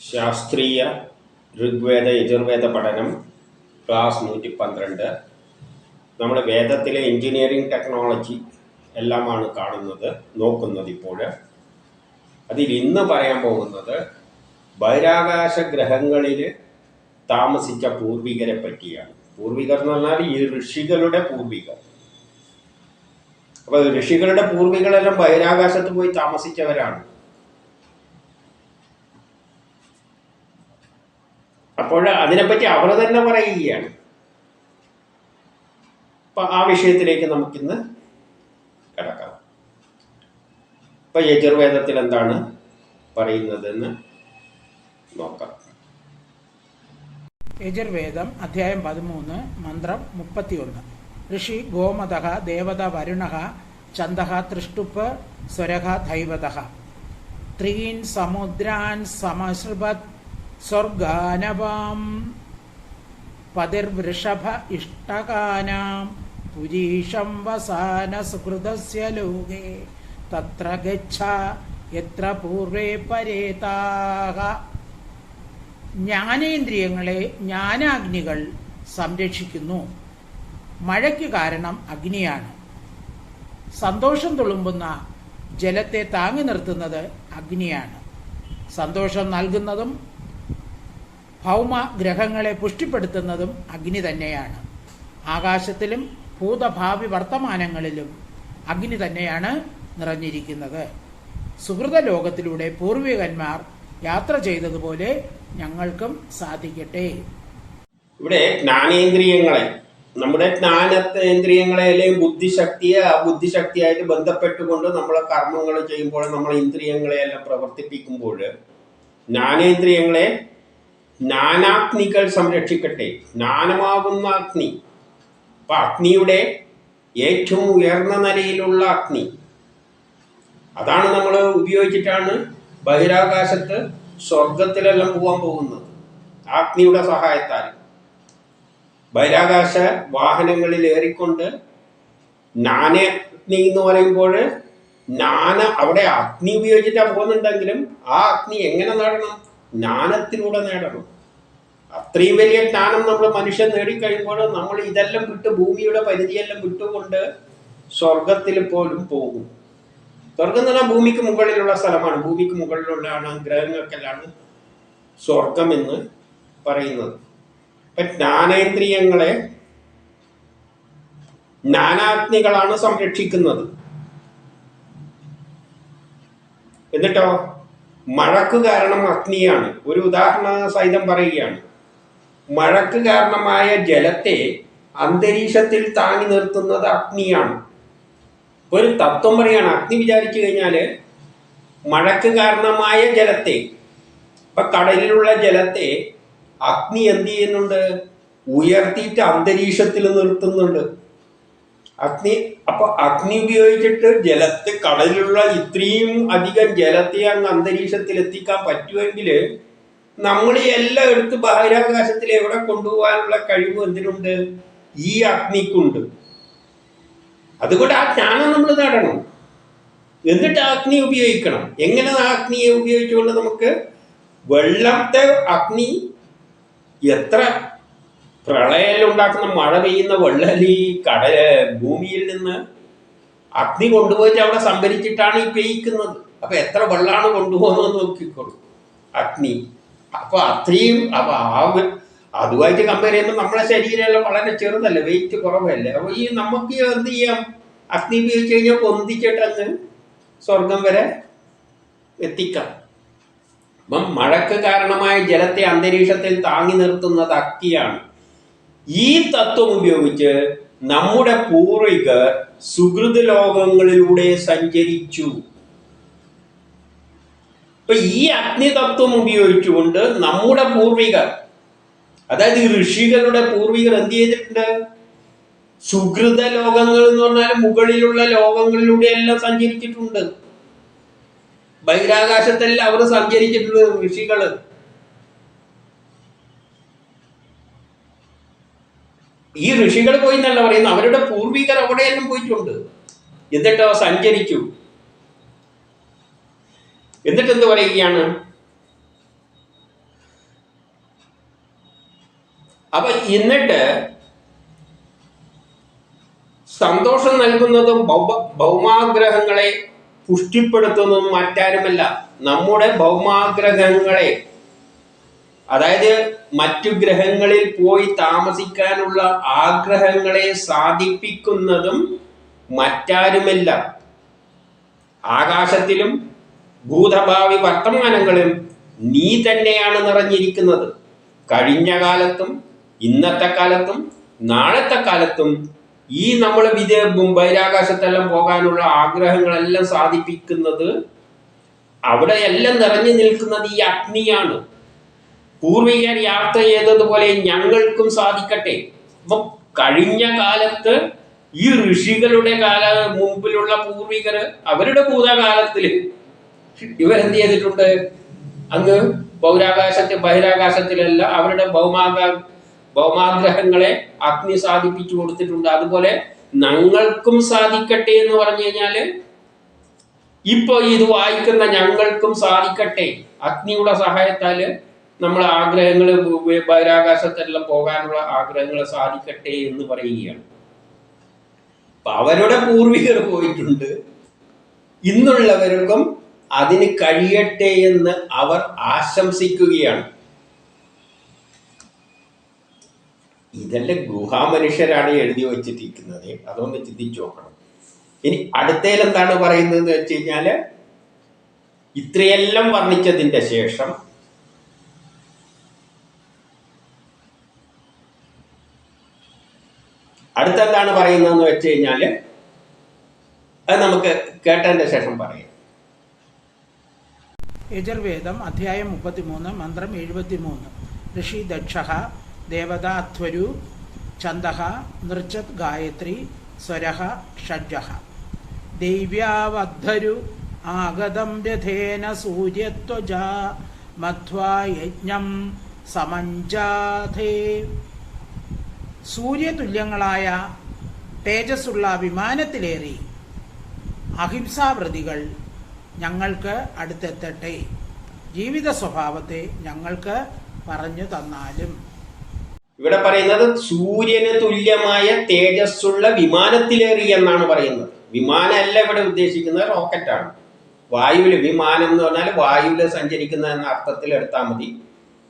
ശാസ്ത്രീയ ഋഗ്വേദ യജുർവേദ പഠനം ക്ലാസ് നൂറ്റി പന്ത്രണ്ട് നമ്മൾ വേദത്തിലെ എഞ്ചിനീയറിംഗ് ടെക്നോളജി എല്ലാമാണ് കാണുന്നത് നോക്കുന്നത് ഇപ്പോൾ. അതിൽ ഇന്ന് പറയാൻ പോകുന്നത് ബഹിരാകാശ ഗ്രഹങ്ങളിൽ താമസിച്ച പൂർവികരെ പറ്റിയാണ്. പൂർവികർ എന്ന് പറഞ്ഞാൽ ഈ ഋഷികളുടെ പൂർവികർ. അപ്പോൾ ഋഷികളുടെ പൂർവികളെല്ലാം ബഹിരാകാശത്ത് പോയി താമസിച്ചവരാണ് അപ്പോൾ അതിനെപ്പറ്റി അവർ തന്നെ പറയുകയാണ്. അപ്പൊ ആ വിഷയത്തിലേക്ക് നമുക്കിന്ന് കിടക്കാം. ഇപ്പൊ യജുർവേദത്തിൽ എന്താണ് പറയുന്നതെന്ന് നോക്കാം. യജുർവേദം അധ്യായം പതിമൂന്ന് മന്ത്രം മുപ്പത്തിയൊന്ന്. ഋഷി ഗോമത ദേവത വരുണ ചന്ദ തൃഷ്ടുപ്പ് സ്വരഹ ദൈവത. ത്രീൻ സമുദ്രാൻ സമസൃപത് സ്വർഗാനവാം പതിർവൃഷഭ ഇഷ്ടകാനാം പുരീഷം വസാന സുഹൃതസ്യ ലോകേ തത്ര ഗച്ഛ എത്ര പൂർവേ പരേതാഹ. ജ്ഞാനേന്ദ്രിയങ്ങളെ ജ്ഞാനാഗ്നികൾ സംരക്ഷിക്കുന്നു. മഴയ്ക്ക് കാരണം അഗ്നിയാണ്. സന്തോഷം തുളുമ്പുന്ന ജലത്തെ താങ്ങി നിർത്തുന്നത് അഗ്നിയാണ്. സന്തോഷം നൽകുന്നതും ഭൗമ ഗ്രഹങ്ങളെ പുഷ്ടിപ്പെടുത്തുന്നതും അഗ്നി തന്നെയാണ്. ആകാശത്തിലും ഭൂതഭാവി വർത്തമാനങ്ങളിലും അഗ്നി തന്നെയാണ് നിറഞ്ഞിരിക്കുന്നത്. സുഹൃത ലോകത്തിലൂടെ പൂർവികന്മാർ യാത്ര ചെയ്തതുപോലെ ഞങ്ങൾക്കും സാധിക്കട്ടെ. ഇവിടെ ജ്ഞാനേന്ദ്രിയങ്ങളെ നമ്മുടെ ജ്ഞാനേന്ദ്രിയങ്ങളെ അല്ലെങ്കിൽ ബുദ്ധിശക്തിയെ ആ ബുദ്ധിശക്തിയായിട്ട് ബന്ധപ്പെട്ടുകൊണ്ട് നമ്മൾ കർമ്മങ്ങൾ ചെയ്യുമ്പോൾ നമ്മൾ ഇന്ദ്രിയങ്ങളെ എല്ലാം പ്രവർത്തിപ്പിക്കുമ്പോൾ ജ്ഞാനേന്ദ്രിയങ്ങളെ ജ്ഞാനാഗ്നികൾ സംരക്ഷിക്കട്ടെ. നാനമാകുന്ന അഗ്നി. അപ്പൊ അഗ്നിയുടെ ഏറ്റവും ഉയർന്ന നിലയിലുള്ള അഗ്നി. അതാണ് നമ്മൾ ഉപയോഗിച്ചിട്ടാണ് ബഹിരാകാശത്ത് സ്വർഗത്തിലെല്ലാം പോകാൻ പോകുന്നത്. അഗ്നിയുടെ സഹായത്താൽ. ബഹിരാകാശ വാഹനങ്ങളിൽ ഏറിക്കൊണ്ട് അഗ്നി എന്ന് പറയുമ്പോൾ നാന അവിടെ അഗ്നി ഉപയോഗിച്ചിട്ടാണ് പോകുന്നുണ്ടെങ്കിലും ആ അഗ്നി എങ്ങനെ നേടണം? ജ്ഞാനത്തിലൂടെ നേടണം. അത്രയും വലിയ ജ്ഞാനം നമ്മൾ മനുഷ്യൻ നേടിക്കഴിയുമ്പോൾ നമ്മൾ ഇതെല്ലാം വിട്ട് ഭൂമിയുടെ പരിധിയെല്ലാം വിട്ടുകൊണ്ട് സ്വർഗത്തിൽ പോലും പോകും. സ്വർഗം എന്ന് പറഞ്ഞാൽ ഭൂമിക്ക് മുകളിലുള്ള സ്ഥലമാണ്. ഭൂമിക്ക് മുകളിലുള്ളതാണ് ഗ്രഹങ്ങൾക്കെല്ലാം സ്വർഗം എന്ന് പറയുന്നത്. അപ്പൊ ജ്ഞാനേന്ദ്രിയങ്ങളെ ജ്ഞാനാഗ്നികളാണ് സംരക്ഷിക്കുന്നത്. എന്നിട്ടോ? മഴക്ക് കാരണം അഗ്നിയാണ്. ഒരു ഉദാഹരണ സഹിതം പറയുകയാണ്. മഴക്ക് കാരണമായ ജലത്തെ അന്തരീക്ഷത്തിൽ താങ്ങി നിർത്തുന്നത് അഗ്നിയാണ്. ഒരു തത്വം പറയാണ്. അഗ്നി വിചാരിച്ചു കഴിഞ്ഞാൽ മഴക്ക് കാരണമായ ജലത്തെ ഇപ്പൊ കടലിലുള്ള ജലത്തെ അഗ്നി എന്ത് ചെയ്യുന്നുണ്ട്? ഉയർത്തിയിട്ട് അന്തരീക്ഷത്തിൽ നിർത്തുന്നുണ്ട്. അഗ്നി അപ്പൊ അഗ്നി ഉപയോഗിച്ചിട്ട് ജലത്തെ കടലിലുള്ള ഇത്രയും അധികം ജലത്തെ അങ്ങ് അന്തരീക്ഷത്തിൽ എത്തിക്കാൻ പറ്റുമെങ്കിൽ നമ്മൾ എല്ലാം എടുത്ത് ബഹിരാകാശത്തിൽ എവിടെ കൊണ്ടുപോകാനുള്ള കഴിവ് എന്തിനുണ്ട്? ഈ അഗ്നിക്കുണ്ട്. അതുകൊണ്ട് ആ ജ്ഞാനം നമ്മൾ നേടണം. എന്നിട്ട് അഗ്നി ഉപയോഗിക്കണം. എങ്ങനെ ആ അഗ്നിയെ ഉപയോഗിച്ചുകൊണ്ട് നമുക്ക് വെള്ളത്തെ അഗ്നി എത്ര പ്രളയലുണ്ടാക്കുന്ന മഴ പെയ്യുന്ന വെള്ളം ഈ കട ഭൂമിയിൽ നിന്ന് അഗ്നി കൊണ്ടുപോയിട്ട് അവിടെ സംഭരിച്ചിട്ടാണ് ഈ പെയ്ക്കുന്നത് അപ്പൊ എത്ര വെള്ളമാണ് കൊണ്ടുപോകുന്നത് നോക്കിക്കോളൂ. അഗ്നി. അപ്പൊ അത്രയും അപ്പൊ ആ അതുമായിട്ട് കമ്പയർ ചെയ്യുമ്പോൾ നമ്മുടെ ശരീരമെല്ലാം വളരെ ചെറുതല്ലേ വെയിറ്റ് കുറവല്ലേ? അപ്പൊ ഈ നമുക്ക് എന്ത് ചെയ്യാം? അഗ്നി ഉപയോഗിച്ച് കഴിഞ്ഞാൽ പൊന്തിച്ചിട്ടങ്ങ് സ്വർഗം വരെ എത്തിക്കാം. അപ്പം മഴക്ക് കാരണമായ ജലത്തെ അന്തരീക്ഷത്തിൽ താങ്ങി നിർത്തുന്നത് അഗ്നിയാണ്. ഈ തത്വം ഉപയോഗിച്ച് നമ്മുടെ പൂർവികർ സുഹൃത് ലോകങ്ങളിലൂടെ സഞ്ചരിച്ചു. ഇപ്പൊ ഈ അഗ്നിതത്വം ഉപയോഗിച്ചുകൊണ്ട് നമ്മുടെ പൂർവികർ അതായത് ഈ ഋഷികളുടെ പൂർവികർ എന്ത് ചെയ്തിട്ടുണ്ട്? സുഹൃത ലോകങ്ങൾ എന്ന് പറഞ്ഞാൽ മുകളിലുള്ള ലോകങ്ങളിലൂടെ എല്ലാം സഞ്ചരിച്ചിട്ടുണ്ട്. ബഹിരാകാശത്തെല്ലാം അവർ സഞ്ചരിച്ചിട്ടുണ്ട് ഋഷികൾ. ഈ ഋഷികൾ പോയി എന്നല്ല പറയുന്നത് അവരുടെ പൂർവികർ അവിടെയെല്ലാം പോയിട്ടുണ്ട്. എന്നിട്ടോ സഞ്ചരിച്ചു. എന്നിട്ട് എന്ത് പറയുകയാണ്? അപ്പൊ എന്നിട്ട് സന്തോഷം നൽകുന്നതും ഭൗമ- ഭൗമാഗ്രഹങ്ങളെ പുഷ്ടിപ്പെടുത്തുന്നതും മറ്റാരുമല്ല. നമ്മുടെ ഭൗമാഗ്രഹങ്ങളെ അതായത് മറ്റു ഗ്രഹങ്ങളിൽ പോയി താമസിക്കാനുള്ള ആഗ്രഹങ്ങളെ സാധിപ്പിക്കുന്നതും മറ്റാരുമല്ല. ആകാശത്തിലും ഭൂതഭാവി വർത്തമാനങ്ങളും നീ തന്നെയാണ് നിറഞ്ഞിരിക്കുന്നത്. കഴിഞ്ഞ കാലത്തും ഇന്നത്തെ കാലത്തും നാളത്തെ കാലത്തും ഈ നമ്മൾ വിദേ ബഹിരാകാശത്തെല്ലാം പോകാനുള്ള ആഗ്രഹങ്ങളെല്ലാം സാധിപ്പിക്കുന്നത് അവിടെ എല്ലാം നിറഞ്ഞു നിൽക്കുന്നത് ഈ അഗ്നിയാണ്. പൂർവികർ യാത്ര ചെയ്തതുപോലെ ഞങ്ങൾക്കും സാധിക്കട്ടെ. അപ്പം കഴിഞ്ഞ കാലത്ത് ഈ ഋഷികളുടെ കാല മുമ്പിലുള്ള പൂർവികര് അവരുടെ ഭൂതകാലത്തിൽ ഇവരെന്ത് ചെയ്തിട്ടുണ്ട്? അങ്ങ് പൗരാകാശത്തെ ബഹിരാകാശത്തിലല്ല അവരുടെ ഭൗമാക ഭൗമാഗ്രഹങ്ങളെ അഗ്നി സാധിപ്പിച്ചു കൊടുത്തിട്ടുണ്ട്. അതുപോലെ ഞങ്ങൾക്കും സാധിക്കട്ടെ എന്ന് പറഞ്ഞു കഴിഞ്ഞാൽ ഇപ്പൊ ഇത് വായിക്കുന്ന ഞങ്ങൾക്കും സാധിക്കട്ടെ. അഗ്നിയുടെ സഹായത്താൽ നമ്മൾ ആഗ്രഹങ്ങൾ ബഹിരാകാശത്തെല്ലാം പോകാനുള്ള ആഗ്രഹങ്ങൾ സാധിക്കട്ടെ എന്ന് പറയുകയാണ്. അവരുടെ പൂർവികർ പോയിട്ടുണ്ട്. ഇന്നുള്ളവർക്കും അതിന് കഴിയട്ടെ എന്ന് അവർ ആശംസിക്കുകയാണ്. ഇതല്ല ഗുഹാമനുഷ്യരാണ് എഴുതി വച്ചിട്ടിരിക്കുന്നത് അതൊന്ന് ചിന്തിച്ചു നോക്കണം. ഇനി അടുത്തേൽ എന്താണ് പറയുന്നത് എന്ന് വെച്ച് കഴിഞ്ഞാൽ ഇത്രയെല്ലാം വർണിച്ചതിന്റെ ശേഷം അടുത്തെന്താണ് പറയുന്നതെന്ന് വെച്ച് കഴിഞ്ഞാൽ അത് നമുക്ക് കേട്ടതിന്റെ ശേഷം പറയാം. യജുർവേദം അധ്യായം മുപ്പത്തിമൂന്ന് മന്ത്രം എഴുപത്തിമൂന്ന്. ഋഷി ദക്ഷ ദേവതാധ്വരു ഛന്ദ നൃച്ചത് ഗായത്രി സ്വര ഷഡ്ജ. ദൈവ്യാവദ്ധരു ആഗതം രഥേന സൂര്യത്വജ മധ്വായജ്ഞം സമഞ്ജാധേ സൂര്യതുല്യങ്ങളായ തേജസ്സുള്ള വിമാനത്തിലേറി അഹിംസാവൃതികൾ ഞങ്ങൾക്ക് അടുത്തെത്തട്ടെ. ജീവിത സ്വഭാവത്തെ ഞങ്ങൾക്ക് പറഞ്ഞു തന്നാലും. ഇവിടെ പറയുന്നത് സൂര്യന് തുല്യമായ തേജസ്സുള്ള വിമാനത്തിലേറി എന്നാണ് പറയുന്നത്. വിമാനമല്ല ഇവിടെ ഉദ്ദേശിക്കുന്നത് റോക്കറ്റാണ്. വായുവിൽ വിമാനം എന്ന് പറഞ്ഞാൽ വായുവിൽ സഞ്ചരിക്കുന്ന എന്ന അർത്ഥത്തിൽ എടുത്താൽ മതി.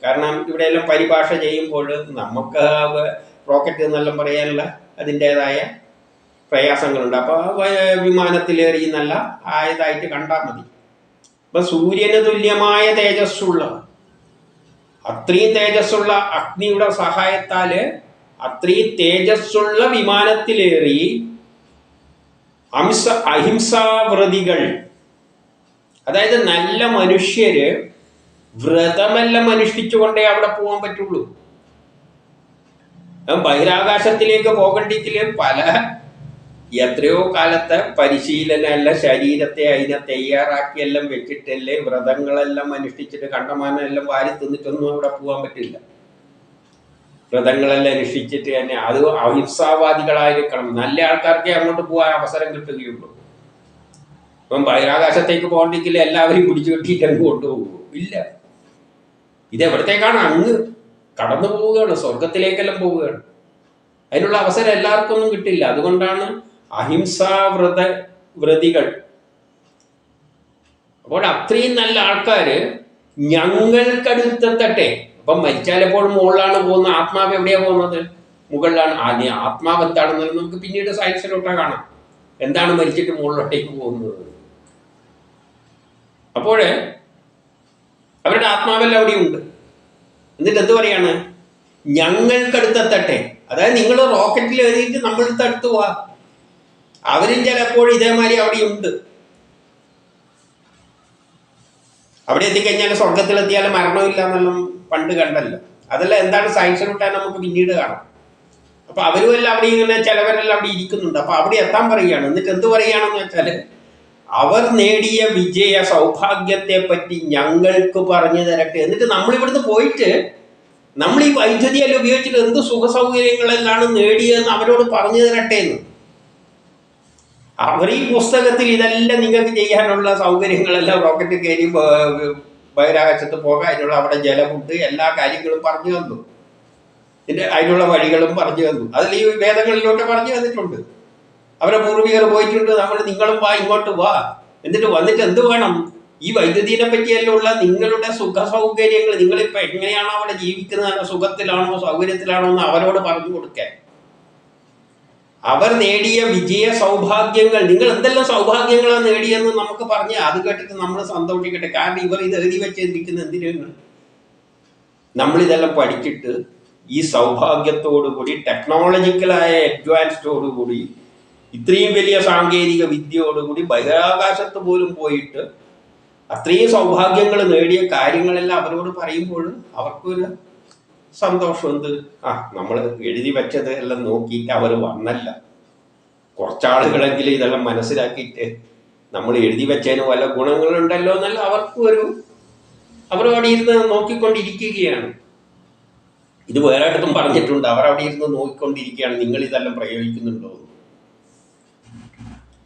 കാരണം ഇവിടെ എല്ലാം പരിഭാഷ ചെയ്യുമ്പോൾ നമുക്ക് റോക്കറ്റ് എന്നെല്ലാം പറയാനുള്ള അതിന്റെതായ പ്രയാസങ്ങളുണ്ട്. അപ്പോൾ വിമാനത്തിലേറി എന്നല്ല ആയതായിട്ട് കണ്ടാൽ മതി. അപ്പം സൂര്യന് തുല്യമായ തേജസ്സുള്ള അത്രയും തേജസ്സുള്ള അഗ്നിയുടെ സഹായത്താൽ അത്രയും തേജസ്സുള്ള വിമാനത്തിലേറി അംസ അഹിംസാവ്രതികൾ അതായത് നല്ല മനുഷ്യര് വ്രതമെല്ലാം അനുഷ്ഠിച്ചുകൊണ്ടേ അവിടെ പോകാൻ പറ്റുള്ളൂ. ബഹിരാകാശത്തിലേക്ക് പോകണ്ടെങ്കിൽ പല എത്രയോ കാലത്തെ പരിശീലനമല്ല ശരീരത്തെ അതിനെ തയ്യാറാക്കിയെല്ലാം വെച്ചിട്ടല്ലേ വ്രതങ്ങളെല്ലാം അനുഷ്ഠിച്ചിട്ട് കണ്ടമാനം എല്ലാം വാരി തിന്നിട്ടൊന്നും അവിടെ പോകാൻ പറ്റില്ല. വ്രതങ്ങളെല്ലാം അനുഷ്ഠിച്ചിട്ട് തന്നെ അത് അഹിംസാവാദികളായിരിക്കണം. നല്ല ആൾക്കാർക്കേ അങ്ങോട്ട് പോകാൻ അവസരം കിട്ടുകയുള്ളൂ. ഇപ്പം ബഹിരാകാശത്തേക്ക് പോകണ്ടെങ്കിൽ എല്ലാവരെയും പിടിച്ചു കെട്ടിയിട്ട് അങ്ങ് കൊണ്ടുപോകും. ഇല്ല. ഇതെവിടത്തേക്കാണ് അങ്ങ് കടന്നു പോവുകയാണ് സ്വർഗത്തിലേക്കെല്ലാം പോവുകയാണ്. അതിനുള്ള അവസരം എല്ലാവർക്കൊന്നും കിട്ടില്ല. അതുകൊണ്ടാണ് അഹിംസാവ്രത വ്രതികൾ. അപ്പോൾ അത്രയും നല്ല ആൾക്കാര് ഞങ്ങൾക്കടുത്തെത്തട്ടെ. അപ്പം മരിച്ചാലെപ്പോഴും മുകളിലാണ് പോകുന്ന ആത്മാവ് എവിടെയാ പോകുന്നത്? മുകളിലാണ്. ആദ്യം ആത്മാവ് എന്താണെന്ന് നമുക്ക് പിന്നീട് സയൻസിലോട്ടാ കാണാം. എന്താണ് മരിച്ചിട്ട് മുകളിലോട്ടേക്ക് പോകുന്നത്? അപ്പോൾ അവരുടെ ആത്മാവെല്ലാം അവിടെയുണ്ട്. എന്നിട്ട് എന്ത് പറയാണ്? ഞങ്ങൾക്കടുത്തെത്തട്ടെ. അതായത് നിങ്ങൾ റോക്കറ്റിൽ എഴുതിയിട്ട് നമ്മളടുത്ത് അടുത്ത് പോവാ അവരും ചിലപ്പോൾ ഇതേമാതിരി അവിടെയുണ്ട്. അവിടെ എത്തിക്കഴിഞ്ഞാൽ സ്വർഗത്തിലെത്തിയാൽ മരണമില്ല എന്നെല്ലാം പണ്ട് കണ്ടല്ലോ. അതെല്ലാം എന്താണ് സയൻസ് കിട്ടാൻ നമുക്ക് പിന്നീട് കാണാം. അപ്പൊ അവരും എല്ലാം അവിടെ ഇങ്ങനെ ചിലവരെല്ലാം അവിടെ ഇരിക്കുന്നുണ്ട്. അപ്പൊ അവിടെ എത്താൻ പറയുകയാണ്. എന്നിട്ട് എന്ത് പറയുകയാണെന്ന് വെച്ചാൽ അവർ നേടിയ വിജയ സൗഭാഗ്യത്തെ പറ്റി ഞങ്ങൾക്ക് പറഞ്ഞു തരട്ടെ. എന്നിട്ട് നമ്മൾ ഇവിടുന്ന് പോയിട്ട് നമ്മൾ ഈ വൈദ്യുതി എല്ലാം ഉപയോഗിച്ചിട്ട് എന്ത് സുഖ സൗകര്യങ്ങളെല്ലാം നേടിയതെന്ന് അവരോട് പറഞ്ഞു തരട്ടെ എന്ന്. അവർ ഈ പുസ്തകത്തിൽ ഇതെല്ലാം നിങ്ങൾക്ക് ചെയ്യാനുള്ള സൗകര്യങ്ങളെല്ലാം റോക്കറ്റ് കയറി ബഹിരാകാശത്ത് പോകാൻ അതിനുള്ള അവിടെ ജലമുണ്ട് എല്ലാ കാര്യങ്ങളും പറഞ്ഞു തന്നു. പിന്നെ അതിനുള്ള വഴികളും പറഞ്ഞു തന്നു. അതിൽ ഈ വേദങ്ങളിലോട്ട് പറഞ്ഞു തന്നിട്ടുണ്ട്. അവരെ പൂർവികർ പോയിട്ടുണ്ട് നമ്മൾ നിങ്ങളും വാ ഇങ്ങോട്ട് വാ. എന്നിട്ട് വന്നിട്ട് എന്ത് വേണം? ഈ വൈദ്യുതിയെ പറ്റിയല്ലുള്ള നിങ്ങളുടെ സുഖ സൗകര്യങ്ങൾ നിങ്ങളിപ്പോ എങ്ങനെയാണോ അവിടെ ജീവിക്കുന്നത്? സുഖത്തിലാണോ സൗകര്യത്തിലാണോ എന്ന് അവരോട് പറഞ്ഞു കൊടുക്കാൻ. അവർ നേടിയ വിജയ സൗഭാഗ്യങ്ങൾ. നിങ്ങൾ എന്തെല്ലാം സൗഭാഗ്യങ്ങളാണ് നേടിയെന്ന് നമുക്ക് പറഞ്ഞ് അത് കേട്ടിട്ട് നമ്മൾ സന്തോഷിക്കട്ടെ. കാരണം ഇവർ ഇത് എഴുതി വെച്ചിരിക്കുന്ന എന്തിനാണ് നമ്മളിതെല്ലാം പഠിച്ചിട്ട് ഈ സൗഭാഗ്യത്തോടുകൂടി ടെക്നോളജിക്കലായ അഡ്വാൻസ്ഡോടുകൂടി ഇത്രയും വലിയ സാങ്കേതിക വിദ്യയോടുകൂടി ബഹിരാകാശത്ത് പോലും പോയിട്ട് അത്രയും സൗഭാഗ്യങ്ങൾ നേടിയ കാര്യങ്ങളെല്ലാം അവരോട് പറയുമ്പോൾ അവർക്കൊരു സന്തോഷം എന്ത് ആ നമ്മൾ എഴുതി വെച്ചത് എല്ലാം നോക്കിയിട്ട് അവർ വന്നല്ല. കുറച്ചാളുകളെങ്കിലും ഇതെല്ലാം മനസ്സിലാക്കിയിട്ട് നമ്മൾ എഴുതി വെച്ചതിന് വല്ല ഗുണങ്ങളുണ്ടല്ലോ എന്നല്ല അവർക്കും ഒരു അവർ അവിടെ ഇരുന്ന് നോക്കിക്കൊണ്ടിരിക്കുകയാണ്. ഇത് വേറെ അടുത്തും പറഞ്ഞിട്ടുണ്ട്. അവർ അവിടെ ഇരുന്ന് നോക്കിക്കൊണ്ടിരിക്കുകയാണ്. നിങ്ങൾ ഇതെല്ലാം പ്രയോഗിക്കുന്നുണ്ടോ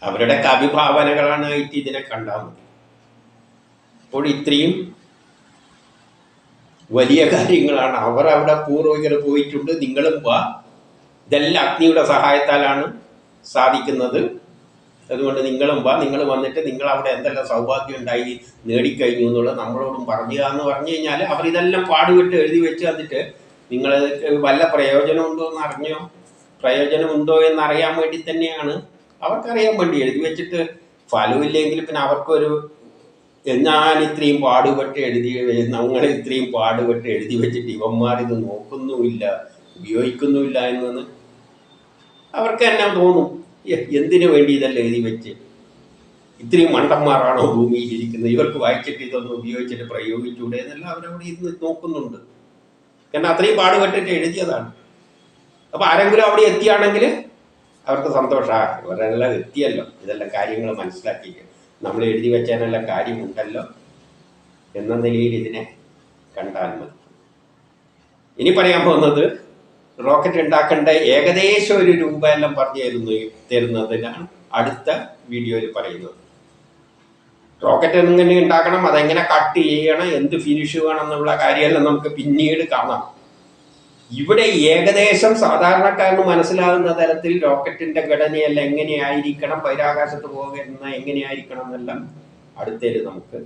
അവരുടെ കവിഭാവനകളാണ് ഇതിനെ കണ്ടാൽ മതി. അപ്പോൾ ഇത്രയും വലിയ കാര്യങ്ങളാണ്. അവർ അവിടെ പൂർവികർ പോയിട്ടുണ്ട്. നിങ്ങളും വാ. ഇതെല്ലാം അഗ്നിയുടെ സഹായത്താലാണ് സാധിക്കുന്നത്. അതുകൊണ്ട് നിങ്ങളും വാ. നിങ്ങൾ വന്നിട്ട് നിങ്ങൾ അവിടെ എന്തെല്ലാം സൗഭാഗ്യം ഉണ്ടായി നേടിക്കഴിഞ്ഞു എന്നുള്ളത് നമ്മളോടും പറഞ്ഞു എന്ന് പറഞ്ഞു കഴിഞ്ഞാൽ അവർ ഇതെല്ലാം പാടുവിട്ട് എഴുതി വെച്ച് തന്നിട്ട് നിങ്ങൾ വല്ല പ്രയോജനമുണ്ടോ എന്ന് അറിഞ്ഞോ? പ്രയോജനമുണ്ടോ എന്ന് അറിയാൻ വേണ്ടി തന്നെയാണ്. അവർക്കറിയാൻ വേണ്ടി എഴുതി വെച്ചിട്ട് ഫലമില്ലെങ്കിൽ പിന്നെ അവർക്കൊരു ഞാൻ ഇത്രയും പാടുപെട്ട് എഴുതി ഞങ്ങൾ ഇത്രയും പാടുപെട്ട് എഴുതി വെച്ചിട്ട് ഇവന്മാർ ഇത് നോക്കുന്നുമില്ല ഉപയോഗിക്കുന്നുമില്ല എന്നൊന്ന് അവർക്ക് തന്നെ. തോന്നും എന്തിനു വേണ്ടി ഇതെല്ലാം എഴുതി വെച്ച്? ഇത്രയും മണ്ടന്മാരാണോ ഭൂമിയിൽ ഇരിക്കുന്നത്? ഇവർക്ക് വായിച്ചിട്ട് ഇതൊന്നും ഉപയോഗിച്ചിട്ട് പ്രയോഗിച്ചൂടെ എന്നെല്ലാം അവരവിടെ ഇരുന്ന് നോക്കുന്നുണ്ട്. കാരണം അത്രയും പാടുപെട്ടിട്ട് എഴുതിയതാണ്. അപ്പൊ ആരെങ്കിലും അവിടെ എത്തിയാണെങ്കിൽ അവർക്ക് സന്തോഷമാണ് ഇവരെല്ലാം എത്തിയല്ലോ. ഇതെല്ലാം കാര്യങ്ങൾ മനസ്സിലാക്കി നമ്മൾ എഴുതി വെച്ചാനുള്ള കാര്യമുണ്ടല്ലോ എന്ന നിലയിൽ ഇതിനെ കണ്ടാൽ മതി. ഇനി പറയാൻ പോകുന്നത് റോക്കറ്റ് ഉണ്ടാക്കേണ്ട ഏകദേശം ഒരു രൂപ എല്ലാം പറഞ്ഞു തരുന്നു തരുന്നതിനാണ് അടുത്ത വീഡിയോയിൽ പറയുന്നത്. റോക്കറ്റ് എങ്ങനെ ഉണ്ടാക്കണം അതെങ്ങനെ കട്ട് ചെയ്യണം എന്ത് ഫിനിഷ് വേണം എന്നുള്ള കാര്യമെല്ലാം നമുക്ക് പിന്നീട് കാണാം. ഇവിടെ ഏകദേശം സാധാരണക്കാരന് മനസ്സിലാകുന്ന തരത്തിൽ റോക്കറ്റിന്റെ ഘടനയല്ല എങ്ങനെയായിരിക്കണം ബഹിരാകാശത്ത് പോകുന്ന എങ്ങനെയായിരിക്കണം എന്നെല്ലാം അടുത്തേര് നമുക്ക്